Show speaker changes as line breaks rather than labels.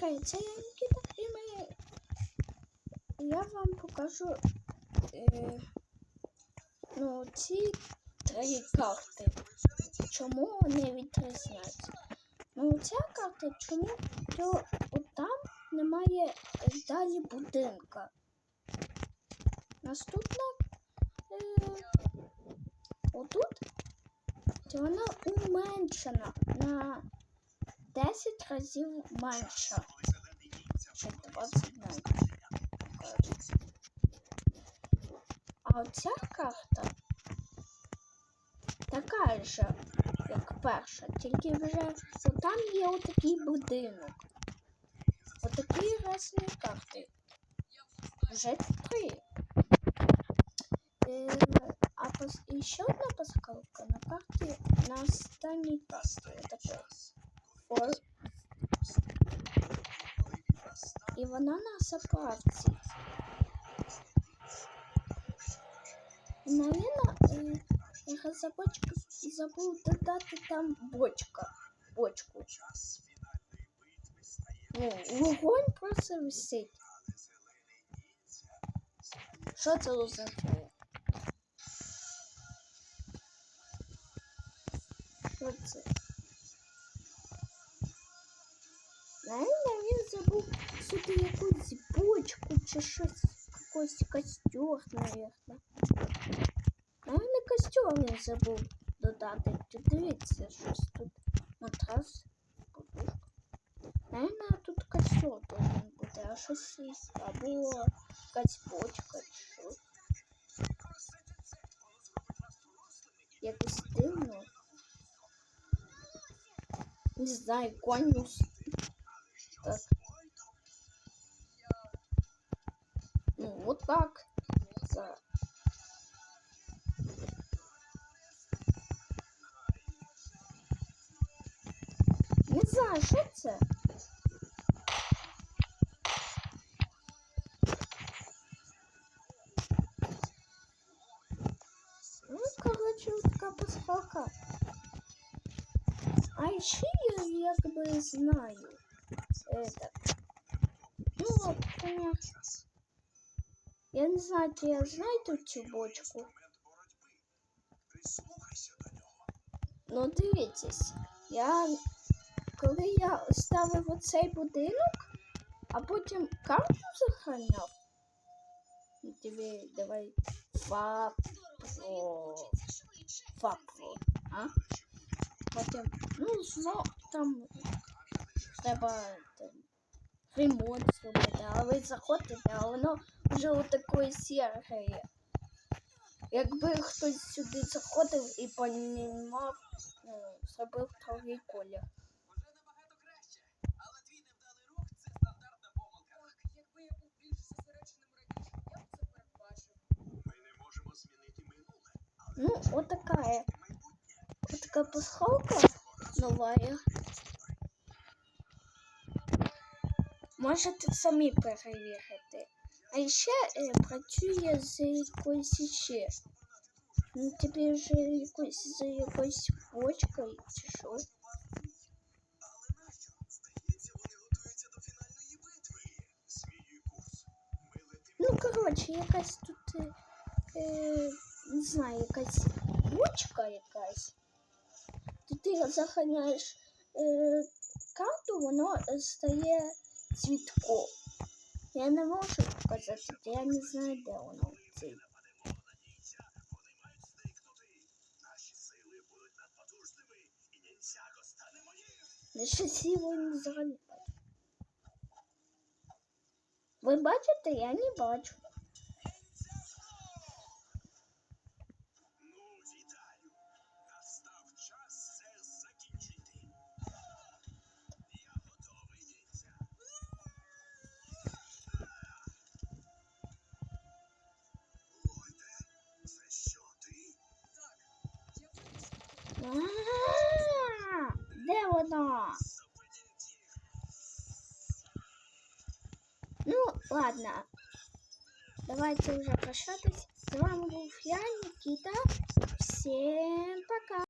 Привіт, я Нікіта і ми... Я вам покажу е, ну, ці три карти. Чому вони відрізняються? Ну, ця карта, чому то там немає далі будинка. Наступна е, отут то вона уменшена на 10 разів менша. Чи 20 навіть. А оця карта така ж, як перша, тільки вже що там є отакий будинок. Отакі різні карти. Вже три. Е, а пос... і ще одна пасхалка на карті на останній карті. Таке. І вона на заправці. Навіть е, я забочка забув додати там бочка. Бочку. Ну, вогонь просто висить. Що це означає? Що це? Забув сюди якусь бочку чи щось, якийсь костер, наверное. Наверное, костер він забув додати. Дивіться, щось тут матрас, подушка. Наверное, тут костер должен бути, а щось є. Якась бочка чи що. Якось дивно. Не знаю, конюс. Так. Да. Не знаю, що це. Ну, короче, така пасхалка. А еще я бы знаю это. Ну, вот, например, я не знаю, чи я знаю тут цю бочку. Ну, дивіться, я коли я ставив оцей будинок, а потім карту захраняв. Ну, Тобі давай фапро. Фапро, а? Потім, ну, знов там треба там, ремонт зробити, а ви заходите, а воно вже отакої сіргає. Якби хтось сюди заходив і понімав, ну, зробив другий колір. Ну, вот такая. Вот такая пасхалка новая. Можете самі перевірити. А ще е, працює з якоюсь ще. Ну, тобі вже якось з якоюсь бочкою чи що. Ну, коротше, якась тут, е, е, не знаю, якась бочка якась. Ти захороняєш е, карту, воно стає цвітком. Я не можу показати, я не знаю, де воно. Цей.
Вони мають зникнути. Наші сили будуть надпотужними, і нінцяго стане моїм.
Лише сіло не взагалі бачу. Ви бачите, я не бачу. Де воно?
Зупиніть їх.
Ну, ладно. Давайте уже прощатись. З вами був я, Никита. Всем пока.